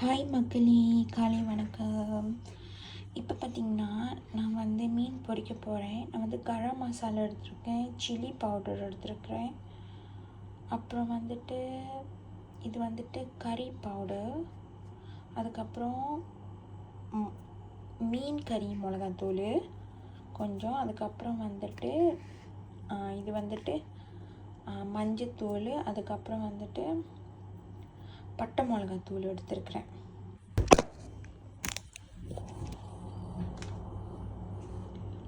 Hi மக்களே. காலை வணக்கம். இப்போ பார்த்திங்கன்னா நான் வந்து மீன் பொறிக்க போகிறேன் நான் வந்து கரம் மசாலா எடுத்துருக்கேன் சில்லி பவுடர் எடுத்துருக்குறேன். அப்புறம் வந்துட்டு இது வந்துட்டு கறி பவுடர். அதுக்கப்புறம் மீன் கறி மிளகாத்தூள். கொஞ்சம் அதுக்கப்புறம் வந்துட்டு இது வந்துட்டு மஞ்சத்தூள். அதுக்கப்புறம் வந்துட்டு பட்டை மிளகாய் தூள் எடுத்திருக்கிறேன்.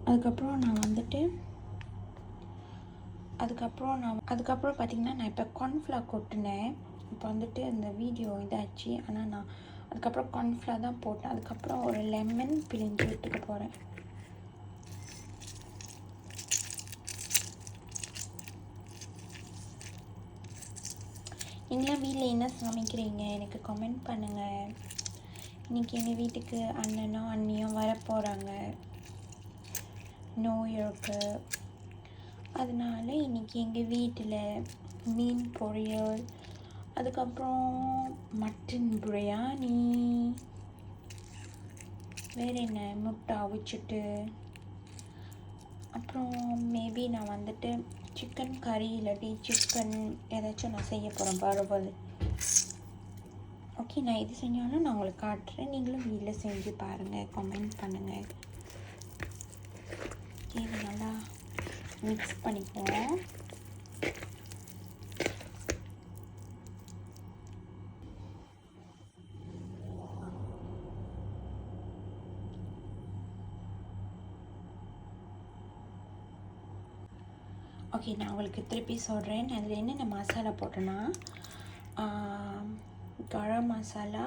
அதுக்கப்புறம் நான் வந்துட்டு அதுக்கப்புறம் நான் அதுக்கப்புறம் பார்த்திங்கன்னா நான் இப்போ கார்ன்ஃப்ளார் கொட்டினேன். இப்போ வந்துட்டு இந்த வீடியோ இதாச்சு. ஆனால் நான் அதுக்கப்புறம் கார்ன்ஃப்ளார் தான் போட்டேன். அதுக்கப்புறம் ஒரு லெமன் பிழிஞ்சு விட்டுக்க போகிறேன் நீங்களாம் வீட்டில் என்ன சமைக்கிறீங்க? எனக்கு கமெண்ட் பண்ணுங்கள் இன்றைக்கி எங்கள் வீட்டுக்கு அண்ணனோ அண்ணியோ வரப்போகிறாங்க நோய் இருக்கு அதனால இன்றைக்கி எங்கள் வீட்டில் மீன் பொரியல் அதுக்கப்புறம் மட்டன் பிரியாணி வேறு என்ன? முட்டை அவிச்சிட்டு அப்புறம் மேபி நான் வந்துட்டு சிக்கன் கறி இல்லாட்டி சிக்கன் ஏதாச்சும் நான் செய்ய போகிறேன் பருவல் ஓகே நான் இது செஞ்சாலும் நான் உங்களுக்கு காட்டுறேன். நீங்களும் வீட்டில் செஞ்சு பாருங்கள் கமெண்ட் பண்ணுங்கள் இது நல்லா மிக்ஸ் பண்ணிக்குவோம். ஓகே நான் உங்களுக்கு திருப்பி சொல்கிறேன் அதில் என்னென்ன மசாலா போட்டேன்னா garam masala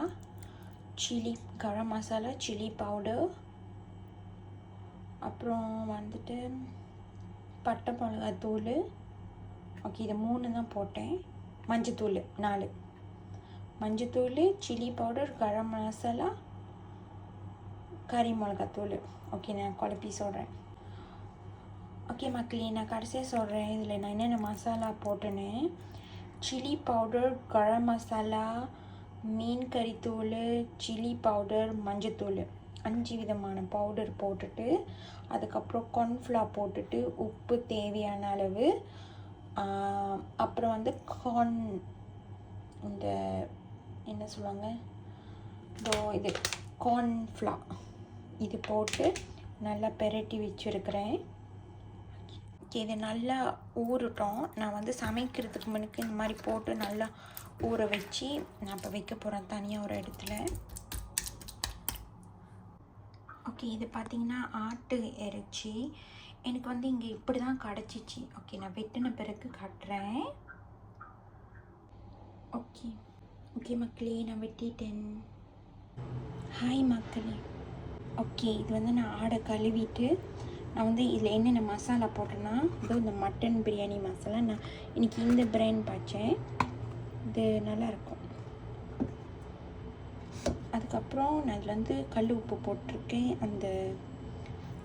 chilli garam masala chilli powder அப்புறம் வந்துட்டு பட்டை மிளகாத்தூள். ஓகே இது மூணு தான் போட்டேன். மஞ்சத்தூள் நாலு. மஞ்சத்தூள் சில்லி பவுடர் கரம் மசாலா கறி மிளகாத்தூள். ஓகே நான் குழப்பி சொல்கிறேன் ஓகே மக்களே நான் கடைசியாக சொல்கிறேன் இதில் நான் என்னென்ன மசாலா போட்டேன்னு? சில்லி பவுடர் கரம் மசாலா மீன் கறித்தூள் சில்லி பவுடர் மஞ்சத்தூள். அஞ்சு விதமான பவுடர் போட்டுட்டு அதுக்கப்புறம் கார்ன்ஃப்ளார் போட்டுட்டு உப்பு தேவையான அளவு அப்புறம் வந்து கார்ன் இந்த என்ன சொல்லுவாங்க? இதோ இது கார்ன்ஃப்ளா இது போட்டு நல்லா பெரட்டி வச்சுருக்கிறேன். இது நல்லா ஊறட்டும். நான் வந்து சமைக்கிறதுக்கு முன்னுக்கு இந்த மாதிரி போட்டு நல்லா ஊற வச்சு நான் இப்போ வைக்க போகிறேன் தனியாக ஒரு இடத்துல. ஓகே இது பார்த்திங்கன்னா ஆட்டு இறைச்சி. எனக்கு வந்து இங்கே இப்படி தான் கிடச்சிச்சு. ஓகே நான் வெட்டின பிறகு காட்டுறேன். ஓகே ஓகே மக்களே நான் வெட்டிட்டேன். ஹாய் மக்களே. ஓகே இது வந்து நான் ஆடை கழுவிட்டு நான் வந்து இதில் என்னென்ன மசாலா போட்டேன்னா இதோ இந்த மட்டன் பிரியாணி மசாலா. நான் இன்னைக்கு இந்த பிராண்ட் பார்த்தேன் இது நல்லாயிருக்கும். அதுக்கப்புறம் நான் இதில் வந்து கல் உப்பு போட்டிருக்கேன். அந்த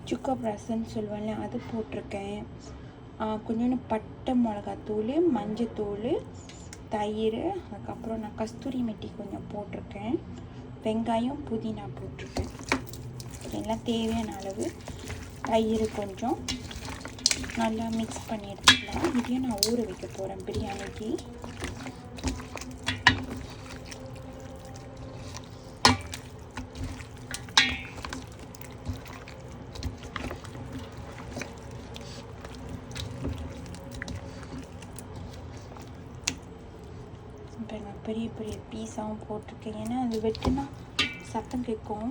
சுக்கா பிரசன்னு சொல்லுவேன்ல அது போட்டிருக்கேன். கொஞ்சோண்டு பட்டை மிளகாத்தூள் மஞ்சத்தூள் தயிர் அதுக்கப்புறம் நான் கஸ்தூரி மெட்டி கொஞ்சம் போட்டிருக்கேன். வெங்காயம் புதினா போட்டிருக்கேன். எல்லாம் தேவையான அளவு. தயிர் கொஞ்சம் நல்லா மிக்ஸ் பண்ணி எடுத்துக்கலாம் இதையும் நான் ஊற வைக்க போகிறேன் பிரியாணிக்கு. நான் பெரிய பெரிய பீஸாகவும் போட்டிருக்கேன். ஏன்னா அது வெட்டினா சத்தம் கேட்கும்.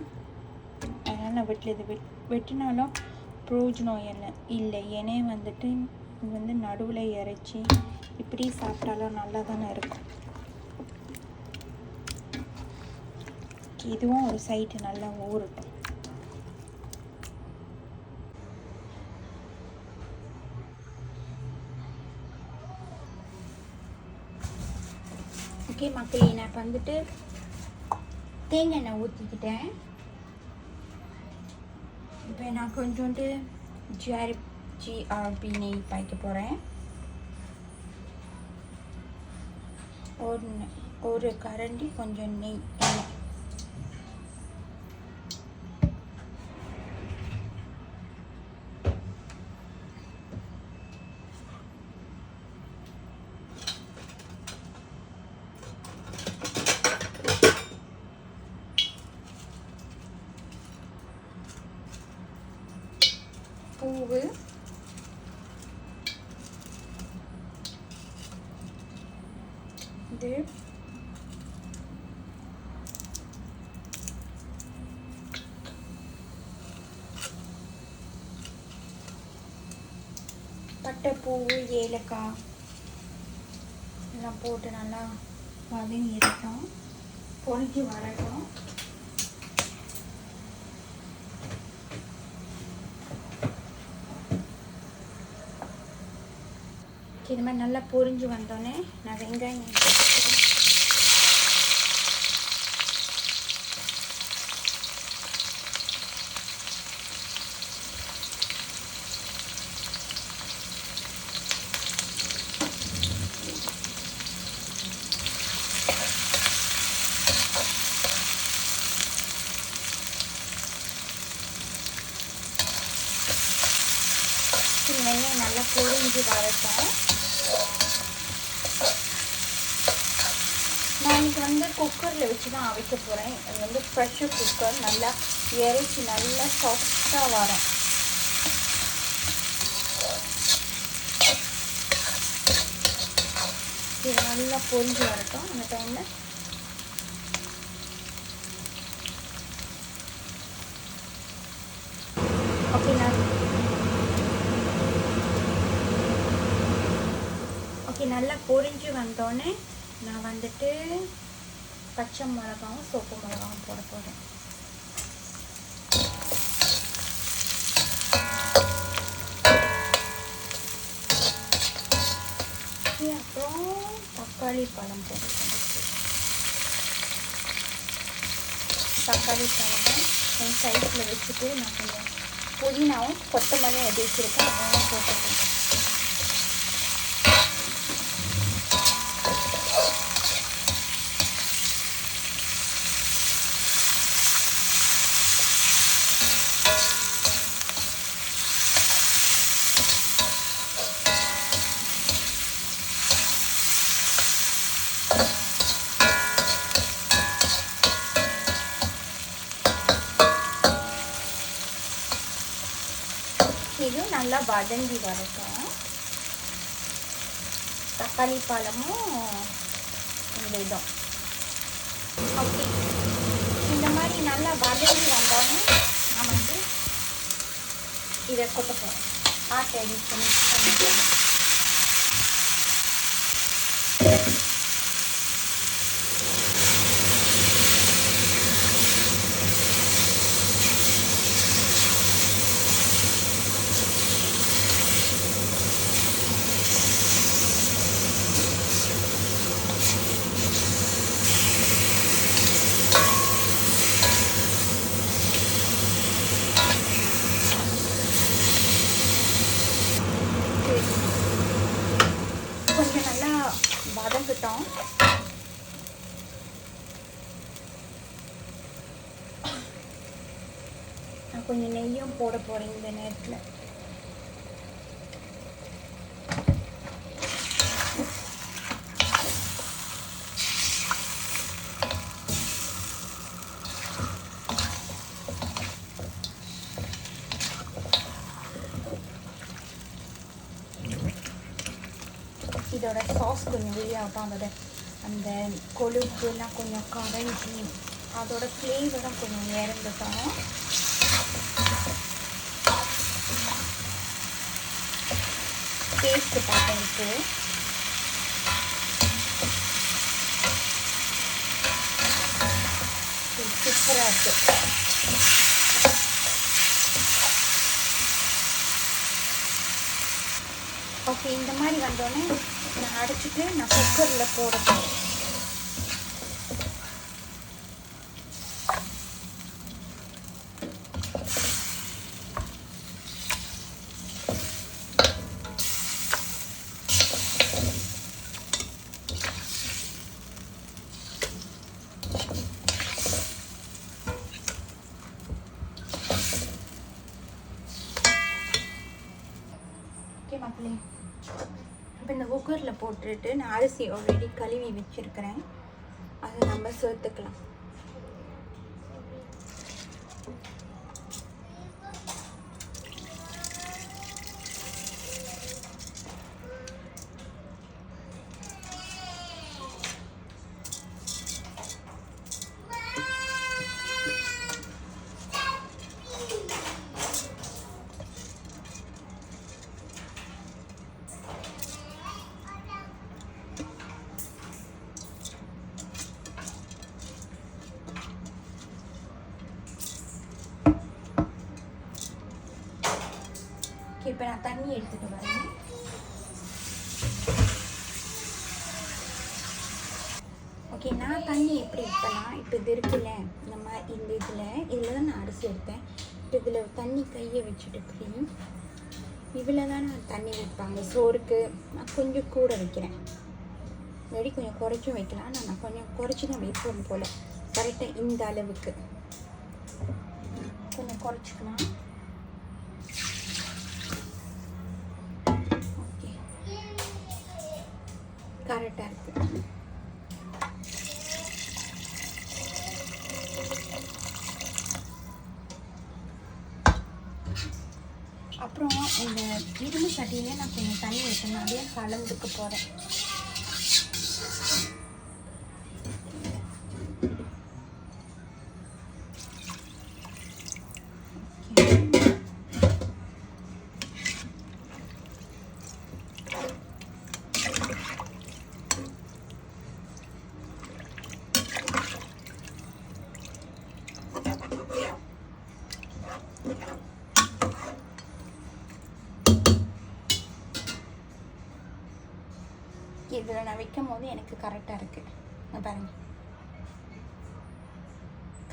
அதனால் நான் வெட்டில். இது வெட் வெட்டினாலும் பிரயோஜனம் என்ன இல்லை. ஏனே வந்துட்டு இது வந்து நடுவில் இறைச்சி. இப்படி சாப்பிட்டாலும் நல்லா தானே இருக்கும். இதுவும் ஒரு சைடு நல்லா ஊறட்டும் ஓகே மக்களே நான் இப்போ வந்துட்டு தேங்காய் எண்ணெய் ஊற்றிக்கிட்டேன் இப்போ நான் கொஞ்சோண்டு ஜிஆர் ஜிஆர்பி நெய் பாய்க்க போகிறேன் ஒரு ஒரு கரண்டி கொஞ்சம் நெய் பட்டைப்பூ ஏலக்காய் எல்லாம் போட்டு நல்லா வதங்கிடட்டும் பொறிஞ்சு வரட்டும். இது மாதிரி நல்லா பொரிஞ்சு வந்தோடனே நான் வெங்காயம் போட்டுக்கிறேன். இது வெங்காயம் நல்லா பொரிஞ்சு வரட்டும் நான் இன்னைக்கு வந்து குக்கரில் வச்சு தான் அவிக்க போகிறேன் அது வந்து ப்ரெஷர் குக்கர் நல்லா இறைச்சி நல்லா சாஃப்டாக வரும். இது நல்லா பொரிஞ்சு வரட்டும். அந்த டைமில் ஓகே நான் ஓகே நல்லா பொரிஞ்சு வந்தோடனே நான் வந்துட்டு பச்சை மிளகாவும் சோப்பு மிளகாவும் போட போகிறேன் அப்புறம் தக்காளி பழம் போட்டுக்கணும் தக்காளி பழம் என் சைஸில் வச்சுட்டு நான் கொஞ்சம் புதினாவும் கொத்தமல்லியும் எது வச்சுருக்கேன் அதெல்லாம் போட்டுக்கணும் இது நல்லா வதங்கி வரட்டும். தக்காளி பழமும் இந்த இதும் ஓகே இந்த மாதிரி நல்லா வதங்கி வந்தோடனே நான் வந்து இதை கொட்டப்போம். ஆட்டை மிக்ஸ் பண்ணி பண்ணிக்கலாம் கொஞ்சம் நல்லா வதங்கட்டும். நான் கொஞ்சம் நெய்யும் போட போகிறேன் இந்த நேரத்தில். இதோட சாஸ் கொஞ்சம் வெளியாகட்டும் அதோட அந்த கொழுப்புலாம் கொஞ்சம் கரைஞ்சி அதோட ஃப்ளேவரும் கொஞ்சம் இறந்துட்டோம். டேஸ்ட்டு பார்த்தேன் சூப்பராக இருக்குது ஓகே இந்த மாதிரி வந்தோடனே அடிச்சுட்டு நான் குக்கரில் போட போகிறேன் ஓகே மக்களே இப்போ இந்த குக்கரில் போட்டுட்டு நான் அரிசி ஆல்ரெடி கழுவி வச்சுருக்கிறேன். அதை நம்ம சேர்த்துக்கலாம். ஓகே இப்போ நான் தண்ணி எடுத்துட்டு வரேன். ஓகே நான் தண்ணி எப்படி எடுத்தேன்னா இப்போ இது இருக்குல்ல நம்ம இந்த இதில் இதில் தான் நான் அரிசி எடுத்தேன். இப்போ இதில் தண்ணி கையை வச்சுட்டு இப்படி இதில் தான் நான் தண்ணி வைப்பாங்க சோறுக்கு நான் கொஞ்சம் கூட வைக்கிறேன். இல்லாட்டி கொஞ்சம் குறைச்சும் வைக்கலாம். நான் கொஞ்சம் குறைச்சி தான் வைப்போம் போல். கரெக்டாக இந்த அளவுக்கு. கொஞ்சம் குறைச்சிக்கலாம். அப்புறம் இந்த இரும்பு சட்டியிலே நான் கொஞ்சம் தண்ணி ஊற்றணும் அப்படியே கலந்துக்க போகிறேன் இதில் நான் வைக்கும் போது எனக்கு கரெக்டாக இருக்குது நான் பாருங்க.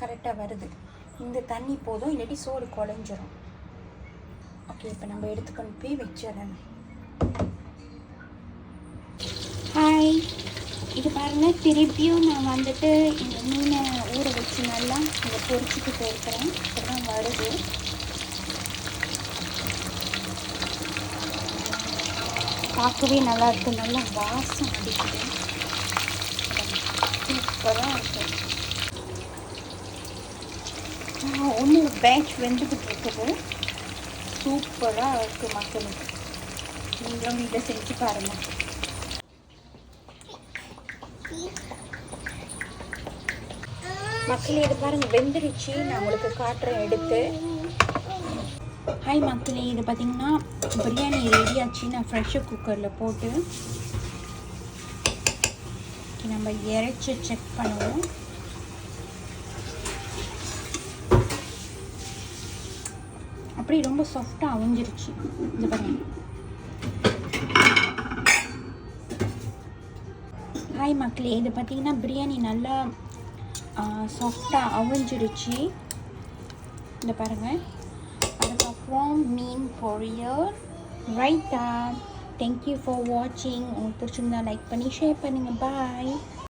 கரெக்டாக வருது. இந்த தண்ணி போதும் இல்லாட்டி சோறு குழஞ்சிரும். ஓகே இப்போ நம்ம எடுத்துக்கொண்டு போய் வச்சிடணும். ஹாய் இது பாருங்க திருப்பியும் நான் வந்துட்டு இந்த மீனை ஊற வச்சு நல்லா இதை பொறிச்சிட்டு போயிருக்கிறேன் இப்போ தான் வருது. பார்க்கவே நல்லா இருக்கு நல்லா வாசம் அடிக்குது. சூப்பராக இருக்கு. ஒன்று பேட்ச் வெந்துக்கிட்டு இருக்குது. சூப்பராக இருக்கு மக்களுக்கு நீங்களும் வீட்டில் செஞ்சு பாருங்கள் மக்கள் இது பாருங்க வெந்துருச்சு. நான் உங்களுக்கு காட்டுறேன் எடுத்து. ஹாய் மக்களே இது பார்த்திங்கன்னா பிரியாணி ரெடி ஆச்சு நான் ஃப்ரெஷ்ஷர் குக்கரில் போட்டு நம்ம இறைச்சி செக் பண்ணுவோம். அப்படி ரொம்ப சாஃப்டாக அவிஞ்சிருச்சு. இது பாருங்க. ஹாய் மக்களே. இது பார்த்தீங்கன்னா பிரியாணி நல்லா சாஃப்டாக அவிஞ்சிருச்சு. இந்த பாருங்கள் அதுக்கப்புறம் மீன் பொரியல் ரைட்டா தேங்க்யூ ஃபார் வாட்சிங் உங்களுக்கு பிடிச்சிருந்தா லைக் பண்ணி ஷேர் பண்ணுங்கள் பாய்